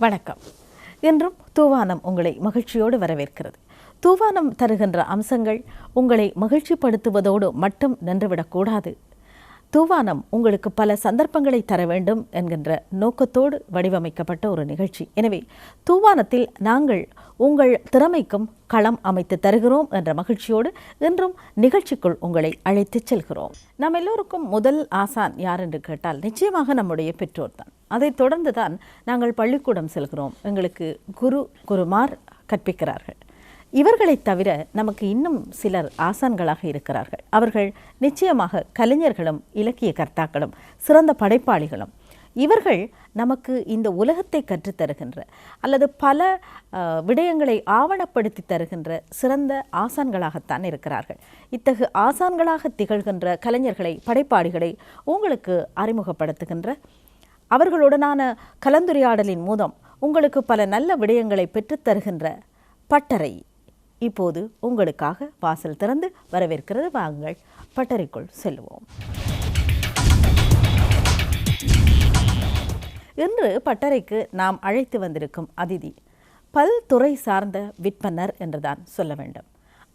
வணக்கம். என்றும் தூவானம் உங்களை மகிழ்ச்சியோடு வரவேற்கிறது. தூவானம் தருகின்ற அம்சங்கள் உங்களை மகிழ்ச்சிப்படுத்துவதோடு மட்டும் நின்றுவிடக்கூடாது தூவானம் உங்களுக்கு பல சந்தர்ப்பங்களை தர வேண்டும் என்கின்ற நோக்கத்தோடு வடிவமைக்கப்பட்ட ஒரு நிகழ்ச்சி. எனவே தூவானத்தில் நாங்கள் உங்கள் திறமைக்கும் களம் அமைத்து தருகிறோம் என்ற மகிழ்ச்சியோடு இன்றும் நிகழ்ச்சிக்குள் உங்களை அழைத்துச் செல்கிறோம். நம் எல்லோருக்கும் முதல் ஆசான் யார் என்று கேட்டால் நிச்சயமாக நம்முடைய பெற்றோர் தான். அதைத் தொடர்ந்து தான் நாங்கள் பள்ளிக்கூடம் செல்கிறோம். எங்களுக்கு குரு குருமார் கற்பிக்கிறார்கள். இவர்களைத் தவிர நமக்கு இன்னும் சிலர் ஆசான்களாக இருக்கிறார்கள். அவர்கள் நிச்சயமாக கலைஞர்களும் இலக்கிய கர்த்தாக்களும் சிறந்த படைப்பாளிகளும். இவர்கள் நமக்கு இந்த உலகத்தை கற்றுத்தருகின்ற அல்லது பல விடயங்களை ஆவணப்படுத்தி தருகின்ற சிறந்த ஆசான்களாகத்தான் இருக்கிறார்கள். இத்தகு ஆசான்களாக திகழ்கின்ற கலைஞர்களை படைப்பாளிகளை உங்களுக்கு அறிமுகப்படுத்துகின்ற அவர்களுடனான கலந்துரையாடலின் மூலம் உங்களுக்கு பல நல்ல விடயங்களை பெற்றுத் தருகின்ற பட்டறை இப்போது உங்களுக்காக வாசல் திறந்து வரவேற்கிறது. வாங்கள் பட்டறைக்குள் செல்வோம். இன்று பட்டறைக்கு நாம் அழைத்து வந்திருக்கும் அதிதி பல்துறை சார்ந்த விற்பனர் என்றுதான் சொல்ல வேண்டும்.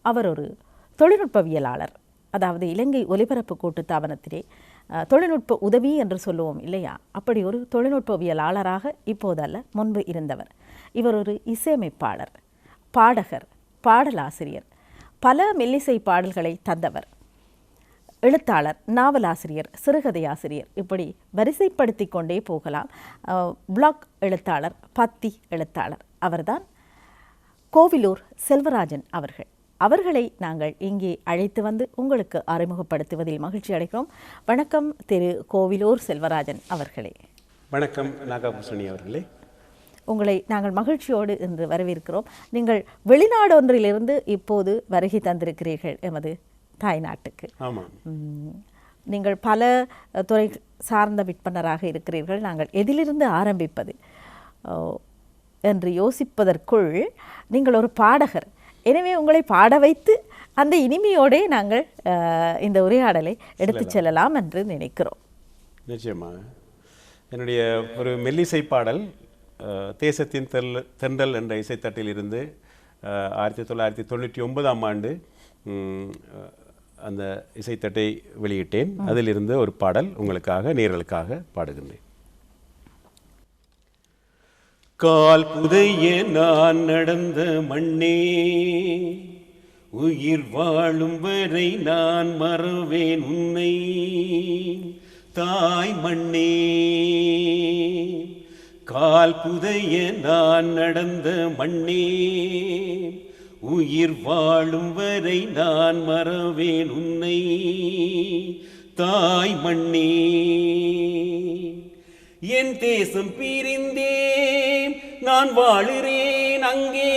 அவர் ஒரு தொழில்நுட்பவியலாளர். அதாவது இலங்கை ஒலிபரப்பு கூட்டு தாபனத்திலே தொழில்நுட்ப உதவி என்று சொல்லுவோம் இல்லையா? அப்படி ஒரு தொழில்நுட்பவியலாளராக இப்போதல்ல முன்பு இருந்தவர். இவர் ஒரு இசையமைப்பாளர் பாடகர் பாடலாசிரியர். பல மெல்லிசை பாடல்களை தந்தவர். எழுத்தாளர் நாவலாசிரியர் சிறுகதை ஆசிரியர் இப்படி வரிசைப்படுத்தி கொண்டே போகலாம். பிளாக் எழுத்தாளர் பத்தி எழுத்தாளர். அவர்தான் கோவிலூர் செல்வராஜன் அவர்கள். அவர்களை நாங்கள் இங்கே அழைத்து வந்து உங்களுக்கு அறிமுகப்படுத்துவதில் மகிழ்ச்சி அடைகிறோம். வணக்கம் திரு கோவிலூர் செல்வராஜன் அவர்களே. வணக்கம் நாகபூஷணி அவர்களே. உங்களை நாங்கள் மகிழ்ச்சியோடு இன்று வரவேற்கிறோம். நீங்கள் வெளிநாடு ஒன்றிலிருந்து இப்போது வருகை தந்திருக்கிறீர்கள் எமது தாய்நாட்டுக்கு நீங்கள் பல துறை சார்ந்த விற்பனராக இருக்கிறீர்கள். நாங்கள் எதிலிருந்து ஆரம்பிப்பது? என்று யோசிப்பதற்குள் நீங்கள் ஒரு பாடகர். எனவே உங்களை பாட வைத்து அந்த இனிமையோடே நாங்கள் இந்த உரையாடலை எடுத்துச் செல்லலாம் என்று நினைக்கிறோம். நிச்சயமாக. என்னுடைய ஒரு மெல்லிசை பாடல் தேசத்தின் தெல் தென்றல் என்ற இசைத்தட்டில் இருந்து ஆயிரத்தி தொள்ளாயிரத்தி தொண்ணூற்றி ஒன்பதாம் ஆண்டு அந்த இசைத்தட்டை வெளியிட்டேன். அதிலிருந்து ஒரு பாடல் உங்களுக்காக நேர்களுக்காக பாடுகின்றேன். கால் புதைய நான் நடந்த மண்ணே உயிர் வாழும் வரை நான் மறவேன் உன்னை தாய் மண்ணே. கால் புதைய நான் நடந்த மண்ணே உயிர் வாழும் வரை நான் மறவேன் உன்னை தாய் மண்ணே. என் தேசம் பிரிந்தேன் நான் வாழுறேன் அங்கே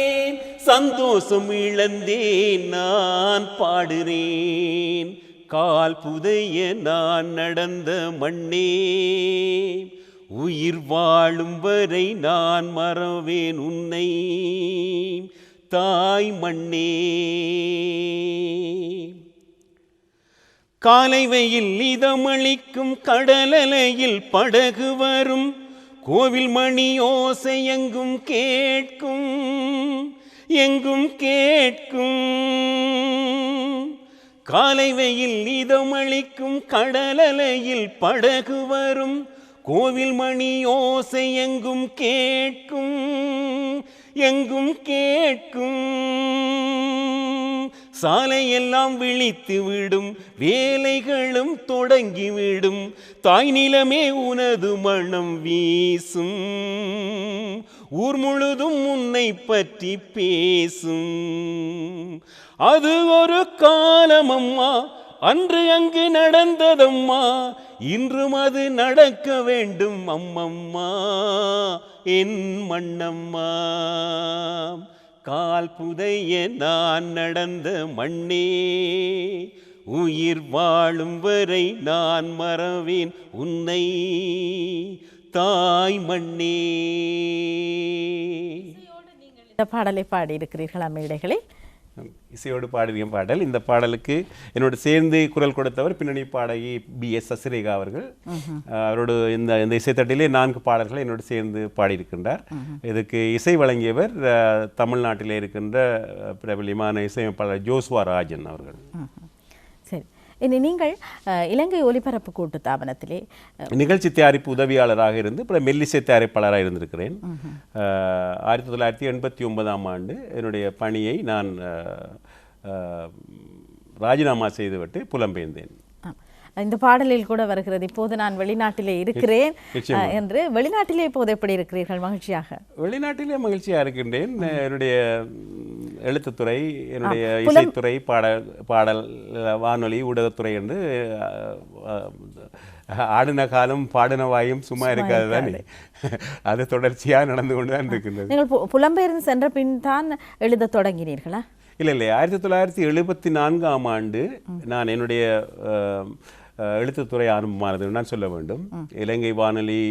சந்தோஷம் இழந்தேன் நான் பாடுறேன். கால் புதைய நான் நடந்த மண்ணே உயிர் வாழும் வரை நான் மறவேன் உன்னை. தாய் மண்ணே. காலை வெயில் இதமளிக்கும் கடலலையில் படகு வரும். கோவில் மணி ஓசை எங்கும் கேட்கும். எங்கும் கேட்கும். காலை வெயில் இதமளிக்கும் கடலலையில் படகு வரும். கோவில் மணி ஓசை எங்கும் கேட்கும் எங்கும் கேட்கும். சாலையெல்லாம் விழித்து விடும் வேலைகளும் தொடங்கிவிடும். தாய் நிலமே உனது மனம் வீசும் ஊர் முழுதும் உன்னை பற்றி பேசும். அது ஒரு காலம் அம்மா அன்று அங்கு நடந்ததம்மா இன்றும் அது நடக்க வேண்டும் அம்மம்மா என் மண்ணம்மா கால் புதைய நான் நடந்த மண்ணே உயிர் வாழும் வரை நான் மறவேன் உன்னை தாய் மண்ணே. இந்த பாடலை பாடி இருக்கிறீர்களா இசையோடு பாடிய பாடல். இந்த பாடலுக்கு என்னோடு சேர்ந்து குரல் கொடுத்தவர் பின்னணி பாடகி பி எஸ் சசிரேகா அவர்கள். அவரோடு இந்த இந்த இசைத்தட்டிலே நான்கு பாடல்களை என்னோடு சேர்ந்து பாடியிருக்கின்றார். இதுக்கு இசை வழங்கியவர் தமிழ்நாட்டிலே இருக்கின்ற பிரபலியமான இசையமைப்பாளர் ஜோஸ்வா ராஜன் அவர்கள். இனி நீங்கள் இலங்கை ஒலிபரப்பு கூட்டு தாபனத்திலே நிகழ்ச்சி தயாரிப்பு உதவியாளராக இருந்து அப்புறம் மெல்லிசை தயாரிப்பாளராக இருந்திருக்கிறேன் ஆயிரத்தி தொள்ளாயிரத்தி எண்பத்தி ஒன்பதாம் ஆண்டு என்னுடைய பணியை நான் ராஜினாமா செய்துவிட்டு புலம்பெயர்ந்தேன். இந்த பாடலில் கூட வருகிறது. இப்போது நான் வெளிநாட்டிலே இருக்கிறேன் என்று. வெளிநாட்டிலே இப்போது எப்படி இருக்கிறீர்கள் மகிழ்ச்சியாக? வெளிநாட்டிலே மகிழ்ச்சியாக இருக்கின்றேன். என்னுடைய எழுத்துத்துறை என்னுடைய இசைத்துறை பாடல் பாடல் வானொலி ஊடகத்துறை என்று ஆடின காலம் பாடின வாயும் சும்மா இருக்காது. தானே அது தொடர்ச்சியாக நடந்து கொண்டு தான் இருக்கின்றது. நீங்கள் புலம்பெயர்ந்து சென்ற பின் தான் எழுதத் தொடங்கினீர்களா? இல்லை இல்லை. ஆயிரத்தி தொள்ளாயிரத்தி எழுபத்தி நான்காம் ஆண்டு நான் என்னுடைய எழுத்துத்துறை ஆரம்பமானது நான் சொல்ல வேண்டும். இலங்கை வானொலி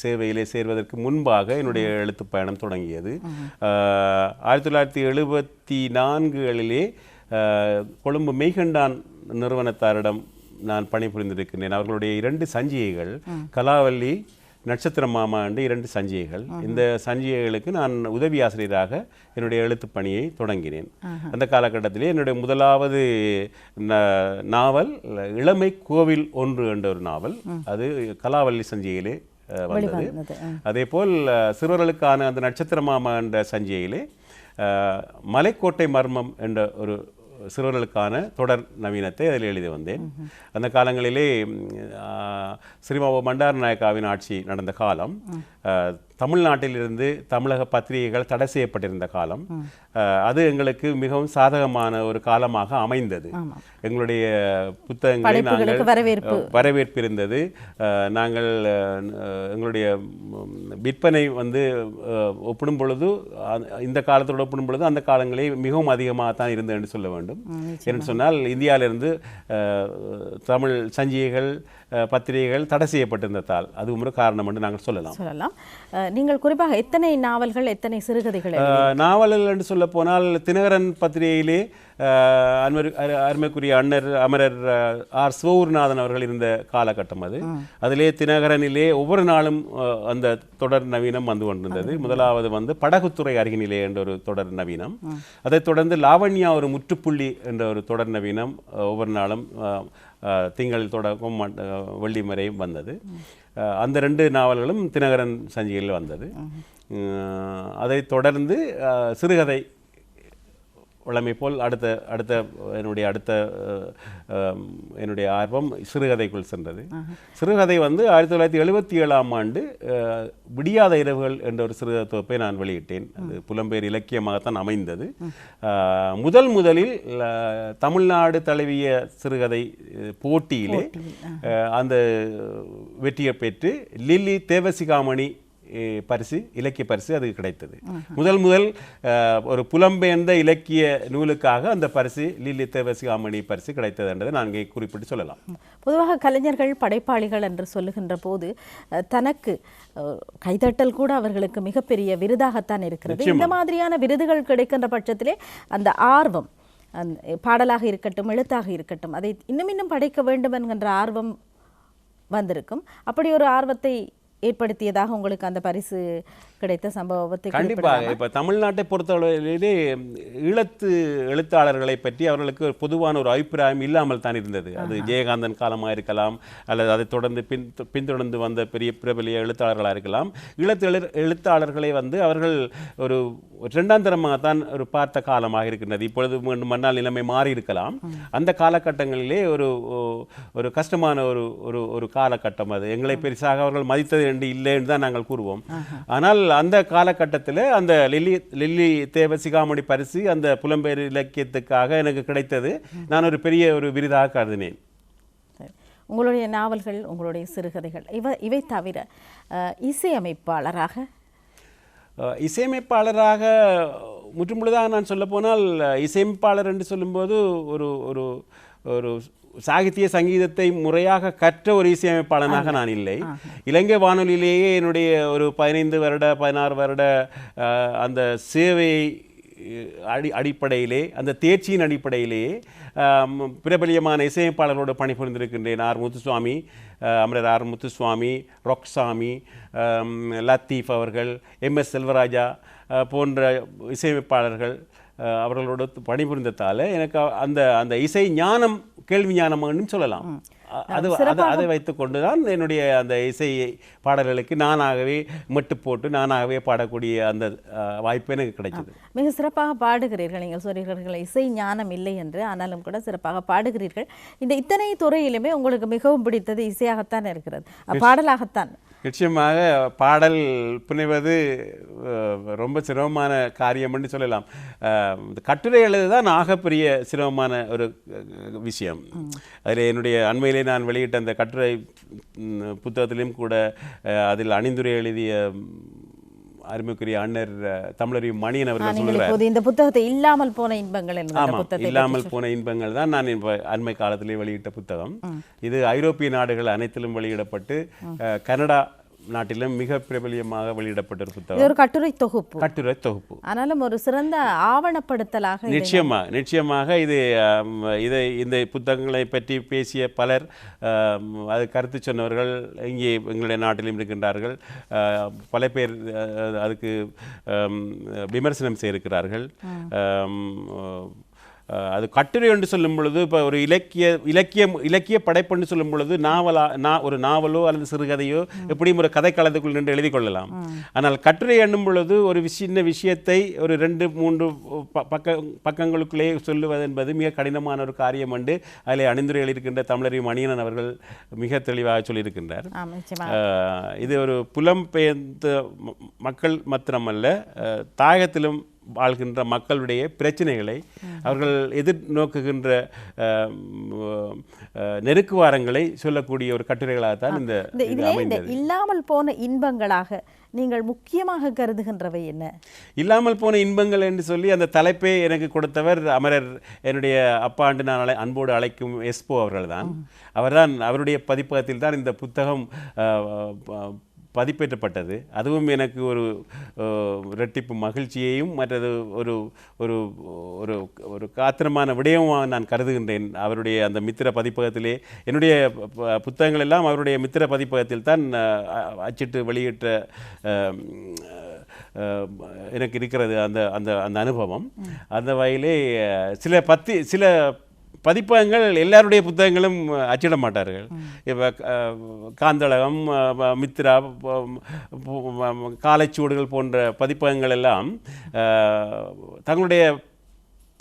சேவையிலே சேர்வதற்கு முன்பாக என்னுடைய எழுத்து பயணம் தொடங்கியது. ஆயிரத்தி தொள்ளாயிரத்தி எழுபத்தி நான்குகளிலே கொழும்பு மெய்கண்டான் நிறுவனத்தாரிடம் நான் பணிபுரிந்திருக்கின்றேன். அவர்களுடைய இரண்டு சஞ்சிகைகள் கலாவல்லி நட்சத்திர மாமா என்று இரண்டு சஞ்சிகைகள். இந்த சஞ்சிகைகளுக்கு நான் உதவி ஆசிரியராக என்னுடைய எழுத்துப் பணியை தொடங்கினேன். அந்த காலகட்டத்திலே என்னுடைய முதலாவது ந- நாவல் இளமை கோவில் ஒன்று என்ற ஒரு நாவல். அது கலாவல்லி சஞ்சிகையிலே வந்தது. அதே போல் சிறுவர்களுக்கான அந்த நட்சத்திர மாமா என்ற சஞ்சிகையிலே மலைக்கோட்டை மர்மம் என்ற ஒரு சிறுவர்களுக்கான தொடர் நவீனத்தை அதில் எழுதி வந்தேன். அந்த காலங்களிலே ம், ஆஹ், ஸ்ரீமாவோ பண்டார நாயக்காவின் ஆட்சி நடந்த காலம் தமிழ்நாட்டிலிருந்து தமிழக பத்திரிகைகள் தடை செய்யப்பட்டிருந்த காலம். அது எங்களுக்கு மிகவும் சாதகமான ஒரு காலமாக அமைந்தது. எங்களுடைய புத்தகங்களை நாங்கள் வரவேற்பு. வரவேற்பு இருந்தது நாங்கள் எங்களுடைய விற்பனை வந்து ஒப்பிடும் பொழுது இந்த காலத்தோடு ஒப்பிடும் பொழுது அந்த காலங்களே மிகவும் அதிகமாக தான் இருந்தது என்று சொல்ல வேண்டும். என்று சொன்னால் இந்தியாவிலிருந்து தமிழ் சஞ்சிகைகள் பத்திரிகைகள் தடை செய்யப்பட்டிருந்ததால் அது ஒரு காரணம் என்று நாங்கள் சொல்லலாம். சொல்லலாம். நீங்கள் குறிப்பாக எத்தனை நாவல்கள் எத்தனை சிறுகதைகள் நாவல்கள் என்று சொல்ல போனால் தினகரன் பத்திரிகையிலே அன்மரு அரு- அருமைக்குரிய அண்ணர் அமரர் ஆர். சிவகுருநாதன் அவர்கள் இருந்த காலகட்டம் அது. அதிலே தினகரனிலே ஒவ்வொரு நாளும் அந்த தொடர் நவீனம் வந்து கொண்டிருந்தது. முதலாவது வந்து படகுத்துறை அருகினிலே என்ற ஒரு தொடர் நவீனம். அதைத் தொடர்ந்து லாவண்யா ஒரு முற்றுப்புள்ளி என்ற ஒரு தொடர் நவீனம் ஒவ்வொரு நாளும் திங்கள் தொடக்கம் வெள்ளி வரையும் வந்தது. அந்த ரெண்டு நாவல்களும் தினகரன் சஞ்சிகையில் வந்தது. அதைத் தொடர்ந்து சிறுகதை வழமை போல் அடுத்த அடுத்த என்னுடைய அடுத்த என்னுடைய ஆர்வம் சிறுகதைக்குள் சென்றது. சிறுகதை வந்து ஆயிரத்தி தொள்ளாயிரத்தி எழுபத்தி ஏழாம் ஆண்டு விடியாத இரவுகள் என்ற ஒரு சிறுகதை தொகுப்பை நான் வெளியிட்டேன். அது புலம்பெயர் இலக்கியமாகத்தான் அமைந்தது. முதல் முதலில் தமிழ்நாடு தழுவிய சிறுகதை போட்டியிலே அந்த வெற்றியை பெற்று லில்லி தேவசிகாமணி பரிசு இலக்கிய பரிசு அது கிடைத்தது. முதல் முதல் ஒரு புலம்பெயர்ந்த இலக்கிய நூலுக்காக அந்த பரிசு லில்லி தேவசிகாமணி பரிசு கிடைத்தது என்றதை நான் இங்கே குறிப்பிட்டு சொல்லலாம். பொதுவாக கலைஞர்கள் படைப்பாளிகள் என்று சொல்லுகின்ற போது தனக்கு கைதட்டல் கூட அவர்களுக்கு மிகப்பெரிய விருதாகத்தான் இருக்கிறது. இந்த மாதிரியான விருதுகள் கிடைக்கின்ற பட்சத்திலே அந்த ஆர்வம் பாடலாக இருக்கட்டும் எழுத்தாக இருக்கட்டும் அதை இன்னும் இன்னும் படைக்க வேண்டும் என்கின்ற ஆர்வம் வந்திருக்கும். அப்படி ஒரு ஆர்வத்தை ஏற்படுத்தியதாக உங்களுக்கு அந்த பரிசு கிடைத்த சம்பவத்தை கண்டிப்பாக. இப்போ தமிழ்நாட்டை பொறுத்தளவிலே ஈழத்து எழுத்தாளர்களை பற்றி அவர்களுக்கு ஒரு பொதுவான ஒரு அபிப்பிராயம் இல்லாமல் தான் இருந்தது. அது ஜெயகாந்தன் காலமாக இருக்கலாம் அல்லது அதை தொடர்ந்து பின் பின்தொடர்ந்து வந்த பெரிய பிரபலிய எழுத்தாளர்களாக இருக்கலாம். ஈழத்து எழு எழுத்தாளர்களை வந்து அவர்கள் ஒரு இரண்டாம் தரமாகத்தான் ஒரு பார்த்த காலமாக இருக்கின்றது. இப்பொழுது மண்ணால் நிலைமை மாறி இருக்கலாம் அந்த காலகட்டங்களிலே ஒரு ஒரு கஷ்டமான ஒரு ஒரு ஒரு காலகட்டம் அது. எங்களை பெருசாக அவர்கள் மதித்தது என்று இல்லை என்று தான் நாங்கள் கூறுவோம். ஆனால் அந்த காலகட்டத்தில் அந்த லில்லி லில்லி தேவ சிகாமணி பரிசு அந்த புலம்பெயர் இலக்கியத்துக்காக எனக்கு கிடைத்தது. நான் ஒரு பெரிய ஒரு விருதாக கருதினேன். உங்களுடைய நாவல்கள் உங்களுடைய சிறுகதைகள் இவ இவை தவிர இசையமைப்பாளராக? இசையமைப்பாளராக முற்றுமுழுதாக நான் சொல்லப்போனால் அஹ் இசையமைப்பாளர் என்று சொல்லும்போது ஒரு ஒரு ஒரு சாகித்ய சங்கீதத்தை முறையாக கற்ற ஒரு இசையமைப்பாளனாக நான் இல்லை. இலங்கை வானொலியிலேயே என்னுடைய ஒரு பதினைந்து வருட பதினாறு வருட அந்த சேவையை அஹ், அடி அடிப்படையிலே அந்த தேர்ச்சியின் அடிப்படையிலேயே பிரபலியமான இசையமைப்பாளர்களோடு பணிபுரிந்திருக்கின்றேன். ஆர். முத்துசுவாமி அமரர் ஆர். முத்துசுவாமி ரொக்சாமி லத்தீஃப் அவர்கள் எம். எஸ். செல்வராஜா போன்ற இசையமைப்பாளர்கள் அவர்களோடு பணிபுரிந்ததால் எனக்கு அந்த அந்த இசை ஞானம் கேள்வி ஞானம்னு சொல்லலாம். அது அது அதை வைத்துக்கொண்டு தான் என்னுடைய அந்த இசை பாடல்களுக்கு நானாகவே மட்டு போட்டு நானாகவே பாடக்கூடிய அந்த வாய்ப்பு எனக்கு கிடைச்சது. மிக சிறப்பாக பாடுகிறீர்கள் நீங்கள் சொல்கிறீர்கள் இசை ஞானம் இல்லை என்று ஆனாலும் கூட சிறப்பாக பாடுகிறீர்கள். இந்த இத்தனை துறையிலுமே உங்களுக்கு மிகவும் பிடித்தது இசையாகத்தான் இருக்கிறது. பாடலாகத்தான். நிச்சயமாக பாடல் புனைவது ரொம்ப சிரமமான காரியம்னு சொல்லலாம். இந்த கட்டுரை எழுதுதான் ஆகப்பெரிய சிரமமான ஒரு விஷயம். அதில் என்னுடைய அண்மையிலே நான் வெளியிட்ட அந்த கட்டுரை ம், புத்தகத்திலும் கூட அதில் அணிந்துரை எழுதிய அருமைக்குரிய அண்ணர் அஹ், தமிழறியும் மணியன் அவர்கள் சொல்கிறார் இந்த புத்தகத்தை இல்லாமல் போன இன்பங்கள் ஆமாம் இல்லாமல் போன இன்பங்கள் தான் நான் அண்மை காலத்திலே வெளியிட்ட புத்தகம். இது ஐரோப்பிய நாடுகள் அனைத்திலும் வெளியிடப்பட்டு கனடா நாட்டிலும் மிக பிரபலியமாக வெளியிடப்பட்ட ஒரு இது புத்தகம் ஒரு கட்டுரை தொகுப்பு. கட்டுரை தொகுப்பு. ஆனாலும் ஒரு சிறந்த ஆவணப்படுத்தலாக இதை நிச்சயமா நிச்சயமாக இது இதை இந்த புத்தகங்களை பற்றி பேசிய பலர் அது கருத்து சொன்னவர்கள் இங்கே எங்களுடைய நாட்டிலும் இருக்கின்றார்கள். பல பேர் அதுக்கு விமர்சனம் செய்திருக்கிறார்கள். அது கட்டுரை என்று சொல்லும் பொழுது இப்போ ஒரு இலக்கிய இலக்கியம் இலக்கிய படைப்புன்னு சொல்லும் பொழுது நாவலா நா ஒரு நாவலோ அல்லது சிறுகதையோ எப்படியும் ஒரு கதைக்களத்துக்குள் நின்று எழுதி கொள்ளலாம். ஆனால் கட்டுரை எண்ணும் பொழுது ஒரு சின்ன விஷயத்தை ஒரு ரெண்டு மூன்று பக்க பக்கங்களுக்குள்ளே சொல்லுவது என்பது மிக கடினமான ஒரு காரியம் என்று அதில் அணிந்துரை எழுதியிருக்கின்ற தமிழறி மணியனன் அவர்கள் மிக தெளிவாக சொல்லியிருக்கின்றார். இது ஒரு புலம்பெயர்ந்த ம- மக்கள் மாத்திரமல்ல தாயகத்திலும் வாழ்கின்ற மக்களுடைய பிரச்சனைகளை அவர்கள் எதிர்நோக்குகின்ற நெருக்குவாரங்களை சொல்லக்கூடிய ஒரு கட்டுரைகளாகத்தான் இந்த இல்லாமல் போன இன்பங்களாக நீங்கள் முக்கியமாக கருதுகின்றவை என்ன? இல்லாமல் போன இன்பங்கள் என்று சொல்லி அந்த தலைப்பை எனக்கு கொடுத்தவர் அமரர் என்னுடைய அப்பாண்டு நான் அழை அன்போடு அழைக்கும் எஸ்போ அவர்கள்தான். அவர்தான் அவருடைய பதிப்பகத்தில் தான் இந்த புத்தகம் பதிப்பேற்றப்பட்டது. அதுவும் எனக்கு ஒரு ஆஹ், இரட்டிப்பு மகிழ்ச்சியையும் மற்றது ஒரு ஒரு ஒரு ஒரு காத்திரமான விடயமாக நான் கருதுகின்றேன். அவருடைய அந்த மித்திர பதிப்பகத்திலே என்னுடைய புத்தகங்கள் எல்லாம் அவருடைய மித்திர பதிப்பகத்தில் தான் அச்சிட்டு வெளியிட்ட எனக்கு இருக்கிறது அந்த அந்த அந்த அனுபவம். அந்த வகையிலே சில பத்தி சில பதிப்பகங்கள் எல்லாருடைய புத்தகங்களும் அச்சிட மாட்டார்கள் இப்போ காந்தளகம் மித்ரா காலைச்சூடுகள் போன்ற பதிப்பகங்கள் எல்லாம் தங்களுடைய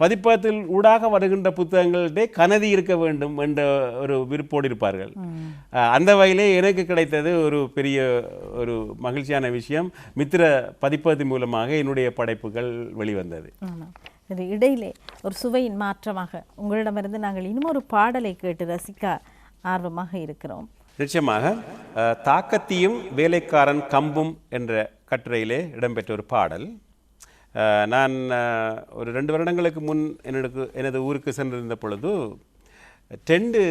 பதிப்பகத்தில் ஊடாக வருகின்ற புத்தகங்களிலே கனதி இருக்க வேண்டும் என்ற ஒரு விருப்போடு இருப்பார்கள். அந்த வகையிலே எனக்கு கிடைத்தது ஒரு பெரிய ஒரு மகிழ்ச்சியான விஷயம். மித்திர பதிப்பகத்தின் மூலமாக என்னுடைய படைப்புகள் வெளிவந்தது. இது இடையிலே ஒரு சுவையின் மாற்றமாக உங்களிடமிருந்து நாங்கள் இன்னும் ஒரு பாடலை கேட்டு ரசிக்க ஆர்வமாக இருக்கிறோம். நிச்சயமாக தாக்கத்தியும் வேலைக்காரன் கம்பும் என்ற கட்டுரையிலே இடம்பெற்ற ஒரு பாடல். நான் ஒரு ரெண்டு வருடங்களுக்கு முன் என்னோட எனது ஊருக்கு சென்றிருந்த பொழுது ரெண்டு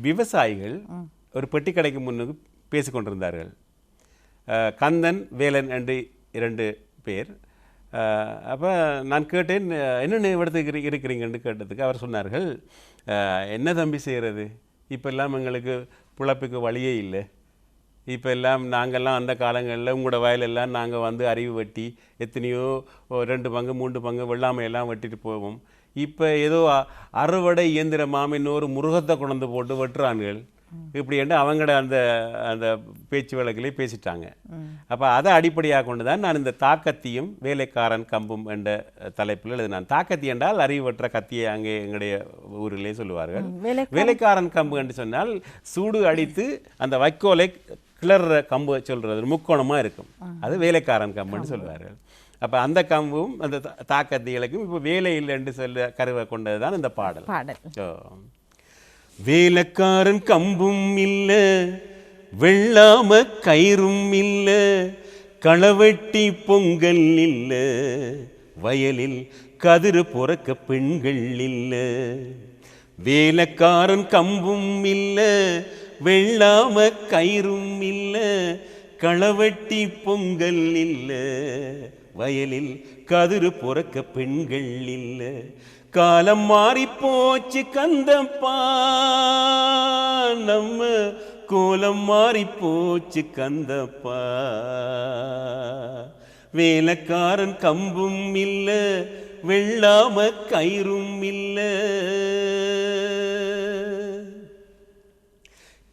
விவசாயிகள் ஒரு பெட்டி கடைக்கு முன்னுக்கு பேசிக் கொண்டிருந்தார்கள் அஹ், கந்தன் வேலன் என்று இரண்டு பேர். அப்போ நான் கேட்டேன் என்னென்ன இடத்துக்கு இருக்கிறீங்கன்னு கேட்டதுக்கு அவர் சொன்னார்கள் என்ன தம்பி செய்கிறது இப்போல்லாம் எங்களுக்கு பிழப்புக்கு வழியே இல்லை. இப்போ எல்லாம் நாங்கள்லாம் அந்த காலங்களில் உங்களோட வயலெல்லாம் நாங்கள் வந்து அறிவு வெட்டி எத்தனையோ ரெண்டு பங்கு மூன்று பங்கு வெள்ளாமையெல்லாம் வெட்டிட்டு போவோம். இப்போ ஏதோ அறுவடை இயந்திரமாம் இன்னொரு முருகத்தை கொண்டு போட்டு வெட்டுறான்கள். இப்படி என்று அவங்களோட அந்த அந்த பேச்சு வழக்கிலே பேசிட்டாங்க அப்போ அதை அடிப்படையாக கொண்டு தான் நான் இந்த தாக்கத்தியும் வேலைக்காரன் கம்பும் என்ற தலைப்பில் எழுதினான். தாக்கத்தி என்றால் அறிவற்ற கத்தியை அங்கே எங்களுடைய ஊரிலே சொல்லுவார்கள். வேலை வேலைக்காரன். கம்பு என்று சொன்னால் சூடு அடித்து அந்த வைக்கோலை கிளற கம்பு சொல்றது முக்கோணமாக இருக்கும். அது வேலைக்காரன் கம்புன்னு சொல்லுவார்கள் அப்போ அந்த கம்பும் அந்த தாக்கத்திகளுக்கும் இப்போ வேலை இல்லை என்று சொல்ல கருவை கொண்டது தான் இந்த பாடல். பாடல். ஓ. வேலக்காரன் கம்பும் இல்லை வெள்ளாம கயிறும் இல்லை களவெட்டி பொங்கல் இல்லை வயலில் கதிரு பொறக்க பெண்கள் இல்லை. வேலக்காரன் கம்பும் இல்லை வெள்ளாம கயிறும் இல்லை களவெட்டி பொங்கல் இல்லை வயலில் கதிரு பொறக்க பெண்கள் இல்லை. காலம் மாறி போச்சு கந்தப்பா. நம்ம கோலம் மாறி போச்சு கந்தப்பா. வேலைக்காரன் கம்பும் இல்லை வெள்ளாம கயிறும் இல்லை.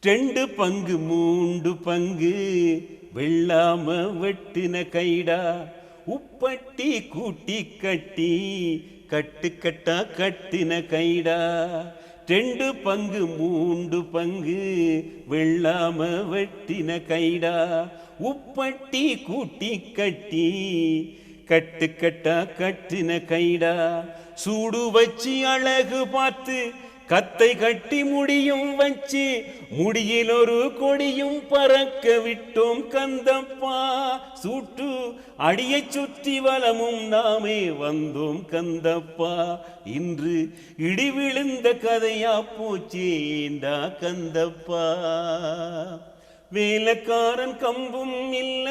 ரெண்டு பங்கு மூண்டு பங்கு வெள்ளாம வெட்டின கைடா. உப்பட்டி கூட்டி கட்டி கட்டு கட்டா கட்டின கைடா. ரெண்டு பங்கு மூண்டு பங்கு வெள்ளாம வெட்டின கைடா. உப்பட்டி கூட்டி கட்டி கட்டு கட்டா கட்டின கைடா. சூடு வச்சு அழகு பார்த்து கத்தை கட்டி முடியும் வச்சு முடியில் ஒரு கொடியும் பறக்க விட்டோம் கந்தப்பா. சூட்டு அடியை சுற்றி வளமும் நாமே வந்தோம் கந்தப்பா. இன்று இடி விழுந்த கதையா போச்சேண்டா கந்தப்பா. வேலைக்காரன் கம்பும் இல்ல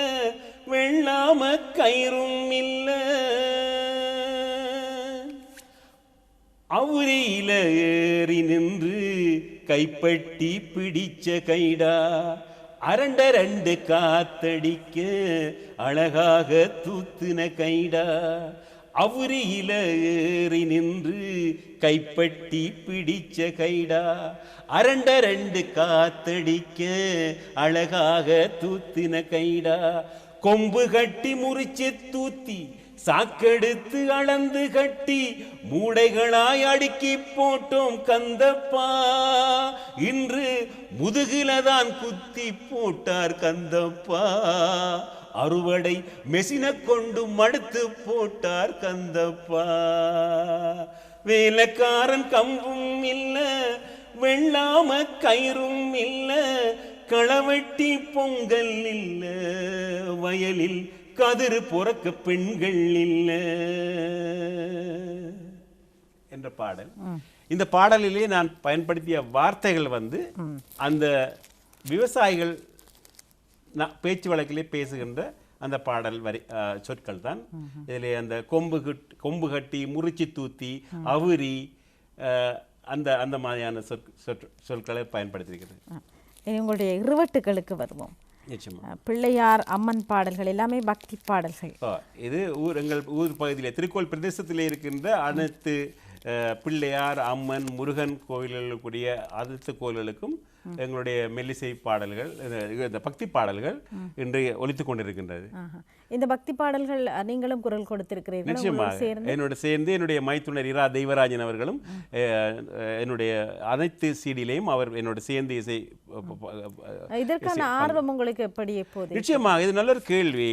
வெள்ளாம கயிறும் இல்லை. அவுரியில ஏறி நின்று கைப்பட்டி பிடிச்ச கைடா. அரண்ட ரெண்டு காத்தடிக்க அழகாக தூத்துன கைடா. அவுரியில ஏறி நின்று கைப்பட்டி பிடிச்ச கைடா. அரண்ட ரெண்டு காத்தடிக்க அழகாக தூத்தின கைடா. கொம்பு கட்டி முறிச்சு தூத்தி சாக்கெடுத்து அளந்து கட்டி மூடைகளாய் அடுக்கி போட்டோம் கந்தப்பா. இன்று முதுகிலதான் குத்தி போட்டார் கந்தப்பா. அறுவடை மெசின கொண்டு மடுத்து போட்டார் கந்தப்பா. வேலைக்காரன் கம்பும் இல்ல வெள்ளாம கயிறும் இல்ல களவெட்டி பொங்கல் இல்ல வயலில் கதிரு பொறக்க பெண்கள் இல்ல. என்ற பாடல். இந்த பாடலிலே நான் பயன்படுத்திய வார்த்தைகள் வந்து அந்த விவசாயிகள் பேச்சு வழக்கிலே பேசுகின்ற அந்த பாடல் வரி சொற்கள் தான். இதிலே அந்த கொம்பு கட்- கொம்பு கட்டி முறிச்சி தூத்தி அவுரி அந்த அந்த மாதிரியான சொற் சொற் சொற்களை பயன்படுத்தியிருக்கிறது. உங்களுடைய இருவட்டுகளுக்கு வருவோம். பிள்ளையார் அம்மன் பாடல்கள் எல்லாமே பக்தி பாடல்கள். இது ஊர் எங்கள் ஊர் பகுதியில் திருக்கோள் பிரதேசத்தில் இருக்கின்ற அனைத்து பிள்ளையார் அம்மன் முருகன் கோயில்களில் கூடிய அனைத்து கோயில்களுக்கும் எங்களுடைய மெல்லிசை பாடல்கள் இந்த- பக்தி பாடல்கள் இன்று ஒலித்துக் கொண்டிருக்கின்றது. இந்த பக்தி பாடல்கள் நீங்களும் குரல் கொடுத்திருக்கிறீர்கள் நிச்சயமாக. என்னோட சேர்ந்து என்னுடைய மைத்துனர் இரா தெய்வராஜன் அவர்களும் என்னுடைய அனைத்து சீடிலையும் அவர் என்னோட சேர்ந்து இசை இதற்கான ஆர்வம் உங்களுக்கு எப்படி எப்போது? நிச்சயமாக இது நல்ல ஒரு கேள்வி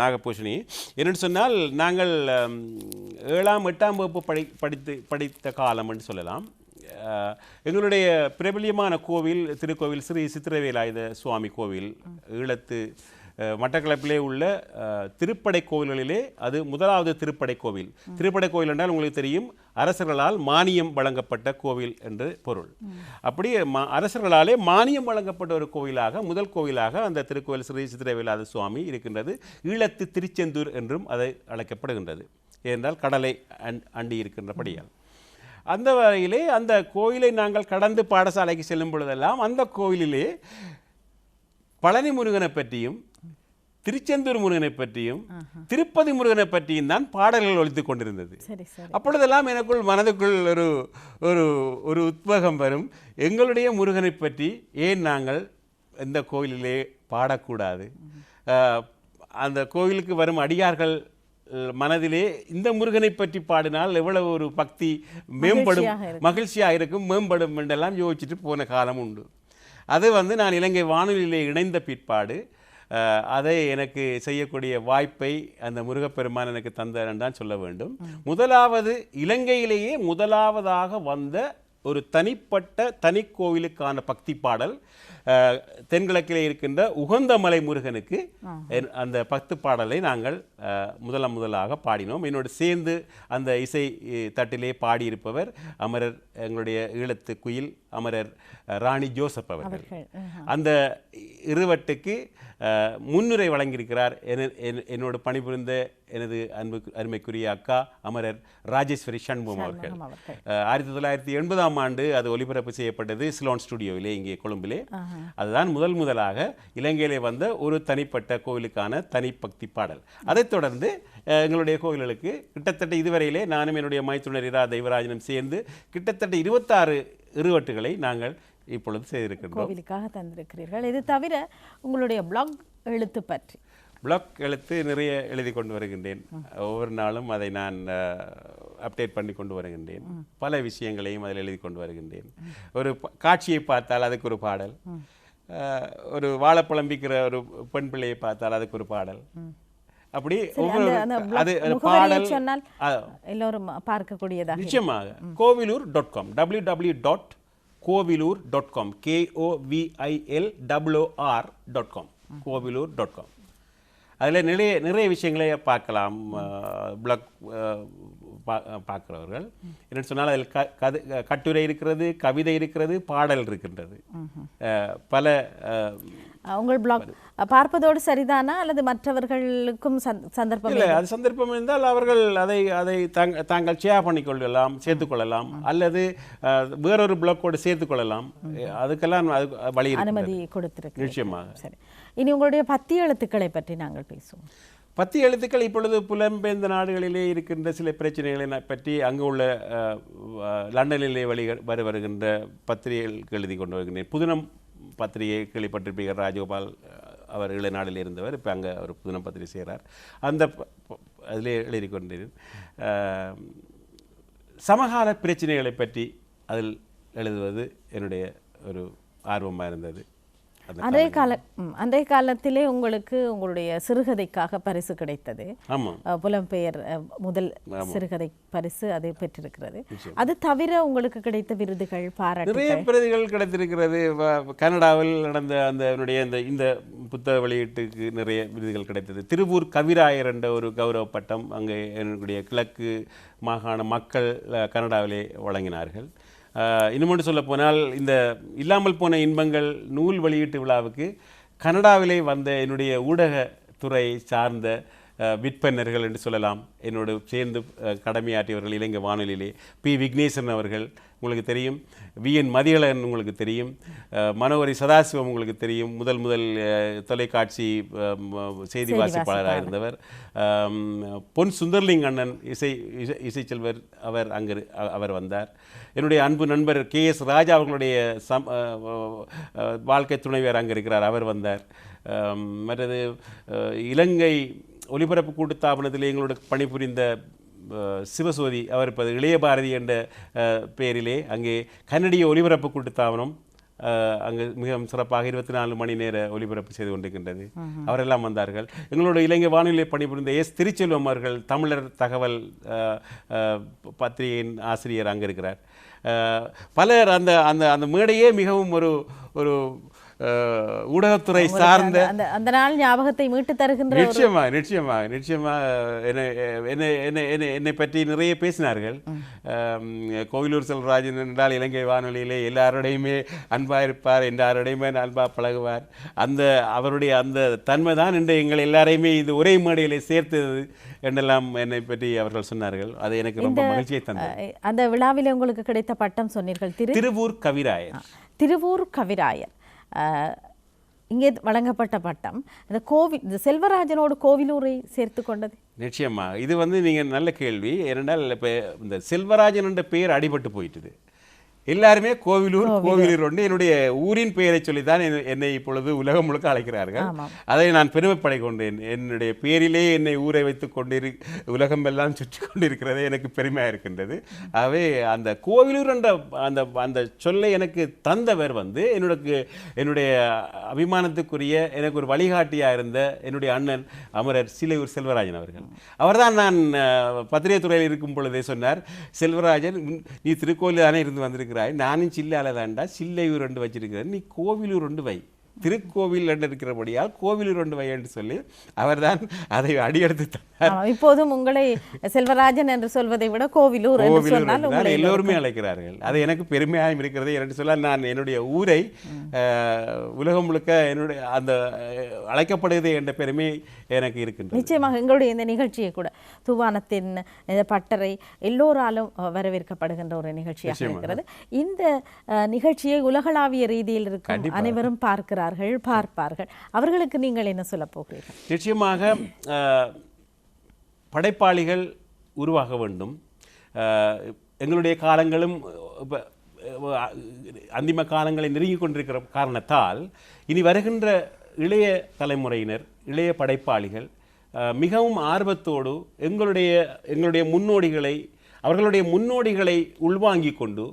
நாகபூஷணி. என்னென்னு சொன்னால் நாங்கள் ஏழாம் எட்டாம் வகுப்பு படி படித்து படித்த காலம் என்று சொல்லலாம். எங்களுடைய பிரபலியமான கோவில் திருக்கோவில் ஸ்ரீ சித்திரவேலாயுத சுவாமி கோவில். ஈழத்து மட்டக்களப்பிலே உள்ள திருப்படை கோவில்களிலே அது முதலாவது திருப்படை கோவில். திருப்படை கோவில் என்றால் உங்களுக்கு தெரியும் அரசர்களால் மானியம் வழங்கப்பட்ட கோவில் என்று பொருள். அப்படி அரசர்களாலே மானியம் வழங்கப்பட்ட ஒரு கோவிலாக முதல் கோவிலாக அந்த திருக்கோவில் ஸ்ரீ சித்திரவேலாத சுவாமி இருக்கின்றது. ஈழத்து திருச்செந்தூர் என்றும் அதை அழைக்கப்படுகின்றது. ஏனென்றால் கடலை அண் அண்டி இருக்கின்றபடியால் அந்த வகையிலே அந்த கோயிலை நாங்கள் கடந்து பாடசாலைக்கு செல்லும் பொழுதெல்லாம் அந்த கோவிலிலே பழனி முருகனை பற்றியும் திருச்செந்தூர் முருகனை பற்றியும் திருப்பதி முருகனை பற்றியும் தான் பாடல்கள் ஒலித்துக் கொண்டிருந்தது. அப்பொழுதெல்லாம் எனக்குள் மனதுக்குள் ஒரு ஒரு ஒரு உத்வேகம் வரும். எங்களுடைய முருகனை பற்றி ஏன் நாங்கள் இந்த கோயிலிலே பாடக்கூடாது? அந்த கோயிலுக்கு வரும் அடியார்கள் மனதிலே இந்த முருகனை பற்றி பாடினால் எவ்வளவு ஒரு பக்தி மேம்படும் மகிழ்ச்சியாக இருக்கும். மேம்படும் என்றெல்லாம் யோசிச்சுட்டு போன காலம் உண்டு. அது வந்து நான் இலங்கை வானொலியிலே இணைந்த பிற்பாடு. அதை எனக்கு செய்யக்கூடிய வாய்ப்பை அந்த முருகப்பெருமான் எனக்கு தந்தார் தான் சொல்ல வேண்டும். முதலாவது இலங்கையிலேயே முதலாவதாக வந்த ஒரு தனிப்பட்ட தனி கோவிலுக்கான பக்தி பாடல் தென்கிழக்கிலே இருக்கின்ற உகந்தமலை முருகனுக்கு என்- அந்த பக்தி பாடலை நாங்கள் முதல முதலாக பாடினோம். என்னோடு சேர்ந்து அந்த இசை தட்டிலே பாடியிருப்பவர் அமரர் எங்களுடைய ஈழத்து குயில் அமரர் ராணி ஜோசப் அவர்கள். அந்த இருவட்டுக்கு முன்னுரை வழங்கியிருக்கிறார். என- என்- என்னோடு பணிபுரிந்த எனது அன்பு அருமைக்குரிய அக்கா அமரர் ராஜேஸ்வரி சண்முகம் அவர்கள். ஆயிரத்தி தொள்ளாயிரத்தி எண்பதாம் ஆண்டு அது ஒலிபரப்பு செய்யப்பட்டது சிலோன் ஸ்டுடியோவிலே இங்கே கொழும்பிலே. அதுதான் முதல் முதலாக இலங்கையிலே வந்த ஒரு தனிப்பட்ட கோவிலுக்கான தனி பக்தி பாடல். அதைத் தொடர்ந்து எங்களுடைய கோவில்களுக்கு கிட்டத்தட்ட இதுவரையிலே நானும் என்னுடைய மைத்துனர் இரா தெய்வராஜனும் சேர்ந்து கிட்டத்தட்ட இருபத்தாறு இருவட்டுகளை நாங்கள் இப்பொழுது செய்திருக்கின்றோம். கோவிலுக்காக தந்திருக்கிறீர்கள். இது தவிர உங்களுடைய பிளாக் எழுத்து பற்றி? பிளாக் எழுத்து நிறைய எழுதி கொண்டு வருகின்றேன். ஒவ்வொரு நாளும் அதை நான் அப்டேட் பண்ணி கொண்டு வருகின்றேன். பல விஷயங்களையும் அதில் எழுதி கொண்டு வருகின்றேன். ஒரு காட்சியை பார்த்தால் அதுக்கு ஒரு பாடல். ஒரு வாழைப்பழம் விற்கிற ஒரு பெண் பிள்ளையை பார்த்தால் அதுக்கு ஒரு பாடல். அப்படி அது பாடல் எல்லோரும் பார்க்கக்கூடியதாக நிச்சயமாக Kovilur dot com W W dot Kovilur dot com K O V I L W R dot com Kovilur dot com அதில் நிறைய நிறைய விஷயங்களை பார்க்கலாம் பிளாக் பார்க்குறவர்கள். என்னென்னு சொன்னால் அதில் க கது கட்டுரை இருக்கிறது கவிதை இருக்கிறது பாடல் இருக்கின்றது. பல உங்கள் பிளாக் பார்ப்பதோடு சரிதானா? அல்லது மற்றவர்களுக்கும் சந்த- சந்தர்ப்பம் இல்லை அது சந்தர்ப்பம் இருந்தால் அவர்கள் அதை அதை தாங்க தாங்கள் ஷேர் பண்ணிக்கொள்ளலாம் சேர்த்துக்கொள்ளலாம் அல்லது வேறொரு பிளாக்கோடு சேர்த்துக்கொள்ளலாம் அதுக்கெல்லாம் அது வழி. அனுமதி கொடுத்திருக்கு நிச்சயமாக. சரி. இனி உங்களுடைய பத்தி எழுத்துக்களை பற்றி நாங்கள் பேசுவோம். பத்தி எழுத்துக்கள் இப்பொழுது புலம்பெயர்ந்த நாடுகளிலே இருக்கின்ற சில பிரச்சனைகளை பற்றி அங்கு உள்ள லண்டனிலே வழி வர வருகின்ற பத்திரிகைகளுக்கு எழுதி கொண்டு வருகின்றேன். புதினம் பத்திரிகை கேள்விப்பட்டிருப்பீர்கள் ராஜகோபால் அவர் அவர் இளநாடில் இருந்தவர். இப்போ அங்கே அவர் புதினம் பத்திரிகை செய்கிறார் அந்த அதிலே எழுதி கொண்டேன் சமகால பிரச்சனைகளை பற்றி அதில் எழுதுவது என்னுடைய ஒரு ஆர்வமாக இருந்தது. அன்றைய கால அன்றைய காலத்திலே உங்களுக்கு உங்களுடைய சிறுகதைக்காக பரிசு கிடைத்தது. புலம்பெயர் முதல் சிறுகதை பரிசு அது பெற்றிருக்கிறது. அது தவிர உங்களுக்கு கிடைத்த விருதுகள் பாராட்டு நிறைய பிரதிகள் கிடைத்திருக்கிறது. கனடாவில் நடந்த அந்த என்னுடைய இந்த இந்த புத்தக வெளியீட்டுக்கு நிறைய விருதுகள் கிடைத்தது. திருவூர் கவிராயர் என்ற ஒரு கௌரவ பட்டம் அங்கே என்னுடைய கிழக்கு மாகாண மக்கள் கனடாவிலே வழங்கினார்கள். இன்னும் சொல்ல போனால் இந்த இல்லாமல் போன இன்பங்கள் நூல் வெளியீட்டு விழாவுக்கு கனடாவிலே வந்த என்னுடைய ஊடகத்துறை சார்ந்த விற்பனர்கள் என்று சொல்லலாம். என்னோடு சேர்ந்து கடமையாற்றியவர்கள் இலங்கை வானொலியிலே பி. விக்னேசன் அவர்கள் உங்களுக்கு தெரியும். வி என் மதியழகன் உங்களுக்கு தெரியும். மனோகரி சதாசிவம் உங்களுக்கு தெரியும். முதல் முதல் தொலைக்காட்சி செய்தி வாசிப்பாளராக இருந்தவர். பொன் சுந்தர்லிங் அண்ணன் இசை இசை இசைச்செல்வர் அவர் அங்கு அவர் வந்தார். என்னுடைய அன்பு நண்பர் கே எஸ் ராஜா அவர்களுடைய சம் வாழ்க்கை துணைவர் அங்கே இருக்கிறார். அவர் வந்தார். மற்றது இலங்கை ஒலிபரப்பு கூட்டுத்தாபனத்தில் எங்களோட பணிபுரிந்த சிவசோதி அவர் இப்போது இளைய பாரதி என்ற பெயரிலே அங்கே கன்னடிய ஒலிபரப்பு கூட்டுத்தாபனம் அங்கு மிகவும் சிறப்பாக இருபத்தி நாலு மணி நேர ஒலிபரப்பு செய்து கொண்டிருக்கின்றது. அவரெல்லாம் வந்தார்கள். எங்களோட இலங்கை வானொலியை பணிபுரிந்த எஸ் திருச்செல்வம் அவர்கள் தமிழர் தகவல் பத்திரிகையின் ஆசிரியர் அங்கே இருக்கிறார் பலர் அந்த அந்த அந்த மேடையே மிகவும் ஒரு ஒரு ஊடகத்துறை சார்ந்த அந்த நாள் ஞாபகத்தை மீட்டு தருகின்ற நிச்சயமாக நிச்சயமாக நிச்சயமாக என்னை என்னை என்னை பற்றி நிறைய பேசினார்கள். கோவிலூர் செல்வராஜன் என்றால் இலங்கை வானொலியிலே எல்லாரோடையுமே அன்பாக இருப்பார் எல்லாரோடையுமே அன்பாக பழகுவார். அந்த அவருடைய அந்த தன்மை தான் இன்று எங்கள் எல்லாரையுமே இது ஒரே மேடையிலே சேர்த்தது என்றெல்லாம் என்னை பற்றி அவர்கள் சொன்னார்கள். அது எனக்கு ரொம்ப மகிழ்ச்சியை தந்தது. அந்த விழாவிலே உங்களுக்கு கிடைத்த பட்டம் சொன்னீர்கள் திரு திருவூர் கவிராயர். திருவூர் கவிராயர். இங்கே வழங்கப்பட்ட பட்டம். இந்த கோவில் இந்த செல்வராஜனோடு கோவிலூரை சேர்த்து கொண்டது. நிச்சயமாக இது வந்து நீங்கள் நல்ல கேள்வி. ஏனென்றால் இப்போ இந்த செல்வராஜன் என்ற பெயர் அடிபட்டு போயிட்டுது. எல்லாருமே கோவிலூர் கோவிலூர். ஒன்று என்னுடைய ஊரின் பெயரை சொல்லி தான் என்னை இப்பொழுது உலகம் முழுக்க அழைக்கிறார்கள். அதை நான் பெருமைப்படை கொண்டேன். என்னுடைய பேரிலே என்னை ஊரை வைத்து கொண்டிரு உலகம் எல்லாம் சுற்றி கொண்டிருக்கிறதே எனக்கு பெருமையாக இருக்கின்றது. ஆகவே அந்த கோவிலூர் என்ற அந்த அந்த சொல்லை எனக்கு தந்தவர் வந்து என்னுடைய என்னுடைய அபிமானத்துக்குரிய எனக்கு ஒரு வழிகாட்டியாக இருந்த என்னுடைய அண்ணன் அமரர் சிலையூர் செல்வராஜன் அவர்கள். அவர்தான் நான் அஹ், பத்திரிகைத் துறையில் இருக்கும் பொழுதே சொன்னார் செல்வராஜன் நீ திருக்கோயில் தானே இருந்து வச்சிருக்கிறாய். நானும் சில்லால தாண்டா சில்லையூர் ரெண்டு வச்சிருக்கிறேன் நீ கோவிலூர் ரெண்டு வை. திருக்கோவில் என்று இருக்கிறபடியால் கோவிலூர் ஒன்று வை என்று சொல்லி அவர்தான் அதை அடியெடுத்து இப்போதும் உங்களை செல்வராஜன் என்று சொல்வதை விட கோவிலூர் கோவிலூர் எல்லோருமே அழைக்கிறார்கள். அது எனக்கு பெருமையாயும் இருக்கிறது என்று சொல்ல நான் என்னுடைய ஊரை உலகம் முழுக்க என்னுடைய அந்த அழைக்கப்படுகிறது என்ற பெருமை எனக்கு இருக்கின்றது. நிச்சயமாக எங்களுடைய இந்த நிகழ்ச்சியை கூட தூவானத்தின் பட்டறை எல்லோராலும் வரவேற்கப்படுகின்ற ஒரு நிகழ்ச்சியாக இருக்கிறது. இந்த நிகழ்ச்சியை உலகளாவிய ரீதியில் இருக்கும் அனைவரும் கேட்பார்கள் பார்ப்பார்கள். அவர்களுக்கு நீங்கள் என்ன சொல்ல போகிறீர்கள்? நிச்சயமாக படைப்பாளிகள் உருவாக வேண்டும். எங்களுடைய காலங்களும் இப்போ அந்திம காலங்களை நெருங்கிக் கொண்டிருக்கிற காரணத்தால் இனி வருகின்ற இளைய தலைமுறையினர் இளைய படைப்பாளிகள் மிகவும் ஆர்வத்தோடு எங்களுடைய எங்களுடைய முன்னோடிகளை அவர்களுடைய முன்னோடிகளை உள்வாங்கி கொண்டு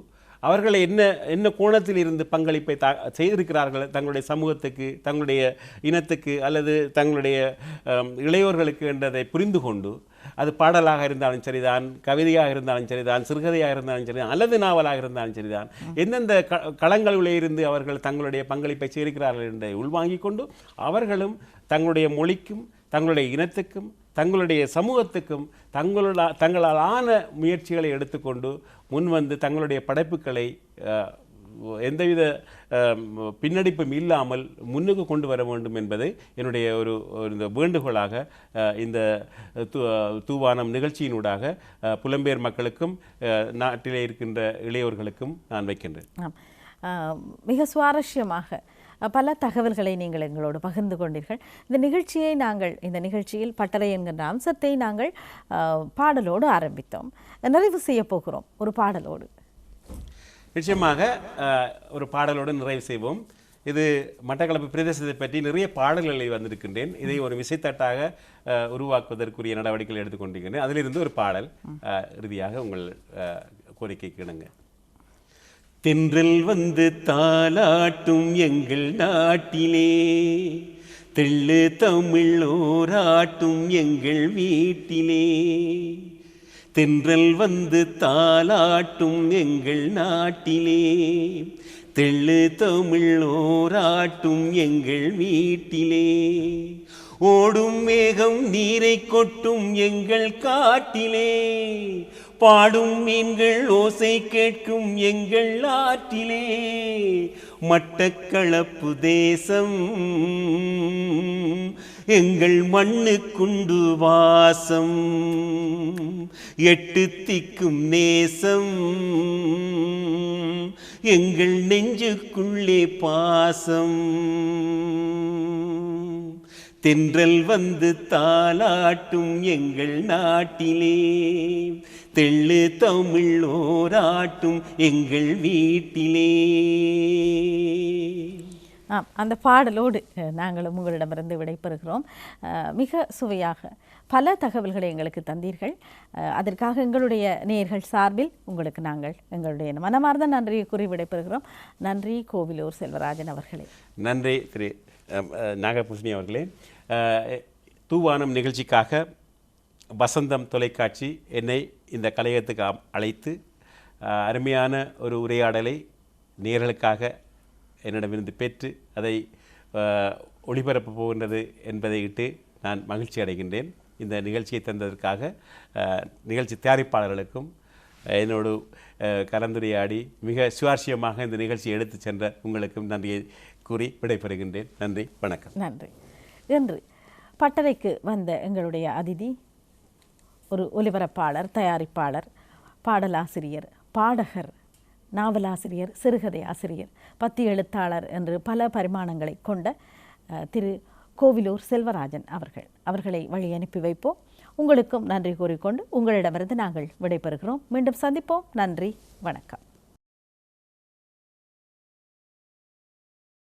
அவர்களை என்ன என்ன கோணத்தில் இருந்து பங்களிப்பை தா செய்திருக்கிறார்கள்? தங்களுடைய சமூகத்துக்கு தங்களுடைய இனத்துக்கு அல்லது தங்களுடைய இளையோர்களுக்கு என்றதை புரிந்து கொண்டு அது பாடலாக இருந்தாலும் சரிதான் கவிதையாக இருந்தாலும் சரிதான் சிறுகதையாக இருந்தாலும் சரிதான் அல்லது நாவலாக இருந்தாலும் சரிதான் எந்தெந்த க களங்களிலே இருந்து அவர்கள் தங்களுடைய பங்களிப்பை செய்திருக்கிறார்கள் என்பதை உள்வாங்கிக் கொண்டு அவர்களும் தங்களுடைய மொழிக்கும் தங்களுடைய இனத்துக்கும் தங்களுடைய சமூகத்துக்கும் தங்களோட தங்களால் முயற்சிகளை எடுத்துக்கொண்டு முன்வந்து தங்களுடைய படைப்புகளை எந்தவித பின்னடிப்பும் இல்லாமல் முன்னுக்கு கொண்டு வர வேண்டும் என்பது என்னுடைய ஒரு இந்த வேண்டுகோளாக இந்த தூ தூவானம் நிகழ்ச்சியினூடாக புலம்பெயர் மக்களுக்கும் நாட்டிலே இருக்கின்ற இளையோர்களுக்கும் நான் வைக்கின்றேன். மிக சுவாரஸ்யமாக பல தகவல்களை நீங்கள் எங்களோடு பகிர்ந்து கொண்டீர்கள். இந்த நிகழ்ச்சியை நாங்கள் இந்த நிகழ்ச்சியில் பட்டறை என்கின்ற அம்சத்தை நாங்கள் பாடலோடு ஆரம்பித்தோம். நிறைவு செய்ய போகிறோம். ஒரு பாடலோடு. நிச்சயமாக ஒரு பாடலோடு நிறைவு செய்வோம். இது மட்டக்களப்பு பிரதேசத்தை பற்றி நிறைய பாடல்களை வந்திருக்கின்றேன். இதை ஒரு விசைத்தட்டாக உருவாக்குவதற்குரிய நடவடிக்கைகள் எடுத்துக்கொண்டிருக்கின்றேன். அதிலிருந்து ஒரு பாடல் இறுதியாக உங்கள் அஹ், கோரிக்கைக்கு இணங்க. தென்றல் வந்து தாலாட்டும் எங்கள் நாட்டிலே. தெள்ளு தமிழ் ஓராட்டும் எங்கள் வீட்டிலே. தென்றல் வந்து தாலாட்டும் எங்கள் நாட்டிலே. தெள்ளு தமிழ் ஓராட்டும் எங்கள் வீட்டிலே. ஓடும் மேகம் நீரை கொட்டும் எங்கள் காட்டிலே. பாடும் மீன்கள் ஓசை கேட்கும் எங்கள் ஆற்றிலே. மட்டக்களப்பு தேசம் எங்கள் மண்ணுக்குண்டு வாசம். எட்டு திக்கும் நேசம் எங்கள் நெஞ்சுக்குள்ளே பாசம். தென்றல் வந்து தாலாட்டும் எங்கள் நாட்டிலே. தெள்ளு தமிழ் ஓராட்டும் எங்கள் வீட்டிலே. ஆம் அந்த பாடலோடு நாங்களும் உங்களிடமிருந்து விடைபெறுகிறோம். மிக சுவையாக பல தகவல்களை எங்களுக்கு தந்தீர்கள். அதற்காக எங்களுடைய நேயர்கள் சார்பில் உங்களுக்கு நாங்கள் எங்களுடைய மனமார்ந்த நன்றியை கூறி விடைபெறுகிறோம். நன்றி கோவிலூர் செல்வராஜன் அவர்களே. நன்றி திரு நாகபூஷணி அவர்களே. தூவானம் நிகழ்ச்சிக்காக வசந்தம் தொலைக்காட்சி என்னை இந்த கலையத்துக்கு அழைத்து அருமையான ஒரு உரையாடலை நேர்களுக்காக என்னிடமிருந்து பெற்று அதை ஒளிபரப்பு ஒளிபரப்ப போகின்றது என்பதை இட்டு நான் மகிழ்ச்சி அடைகின்றேன். இந்த நிகழ்ச்சியை தந்ததற்காக நிகழ்ச்சி தயாரிப்பாளர்களுக்கும் என்னோடு கலந்துரையாடி மிக சுவாரஸ்யமாக இந்த நிகழ்ச்சியை எடுத்து சென்ற உங்களுக்கும் நன்றியை கூறி விடைபெறுகின்றேன். நன்றி வணக்கம். நன்றி. என்று பட்டறைக்கு வந்த எங்களுடைய அதிதி ஒரு ஒலிபரப்பாளர் தயாரிப்பாளர் பாடலாசிரியர் பாடகர் நாவலாசிரியர் சிறுகதை ஆசிரியர் பத்தி எழுத்தாளர் என்று பல பரிமாணங்களை கொண்ட திரு கோவிலூர் செல்வராஜன் அவர்கள். அவர்களை வழி அனுப்பி வைப்போம். உங்களுக்கும் நன்றி கூறிக்கொண்டு உங்களிடமிருந்து நாங்கள் விடைபெறுகிறோம். மீண்டும் சந்திப்போம். நன்றி. வணக்கம்.